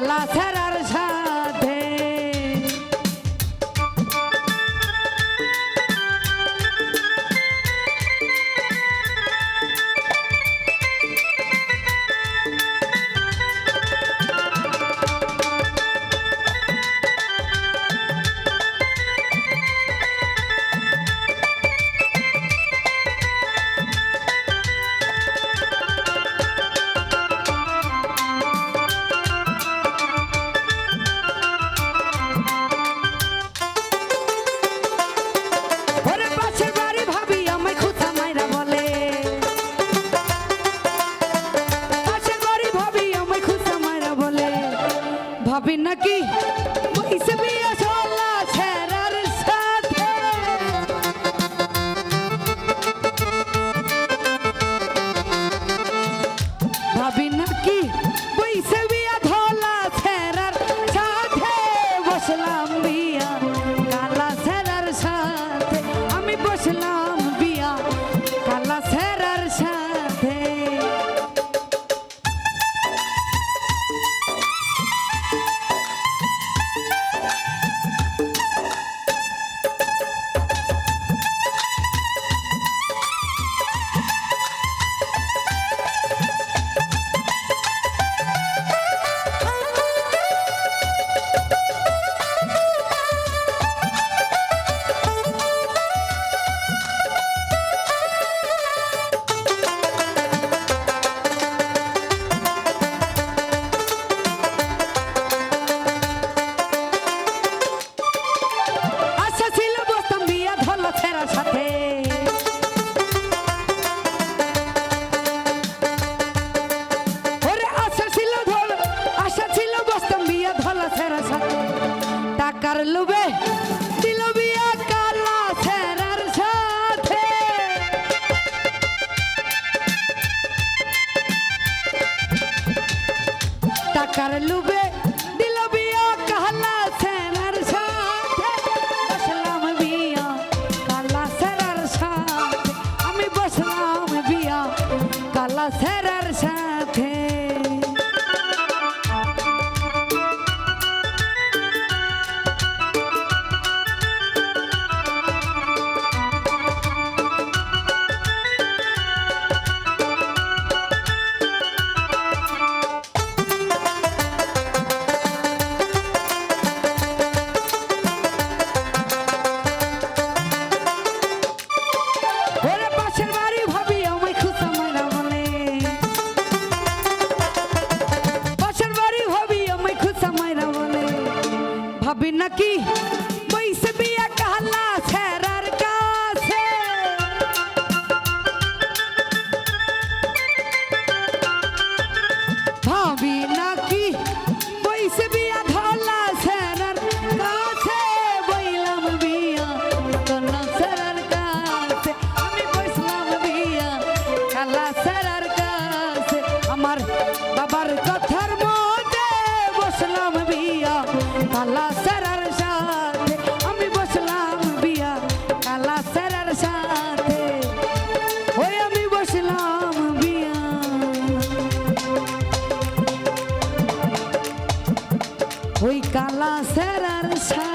Alla sera. খাবেন নাকি? আমার লুবে দিল বিয়া কালা ছেড়ার সাথে টাকার লুবে দিল বিয়া কালা ছেড়ার সাথে বসলাম বিয়া কালা ছেড়ার সাথে আমি বসলাম বিয়া কালা ছেড়ার যাবি নাকি? বইসে বিয়া কাহালা ছেড়ার কাছে। ভাবি নাকি? বইসে বিয়া ধলা ছেড়ার কাছে। বইলাম বিয়া কন্যা ছেড়ার কাছে। আমি বইসলাম বিয়া কালা ছেড়ার কাছে। আমার বাবার কথার মতে বসলাম বিয়া কালা কালা সেরার সা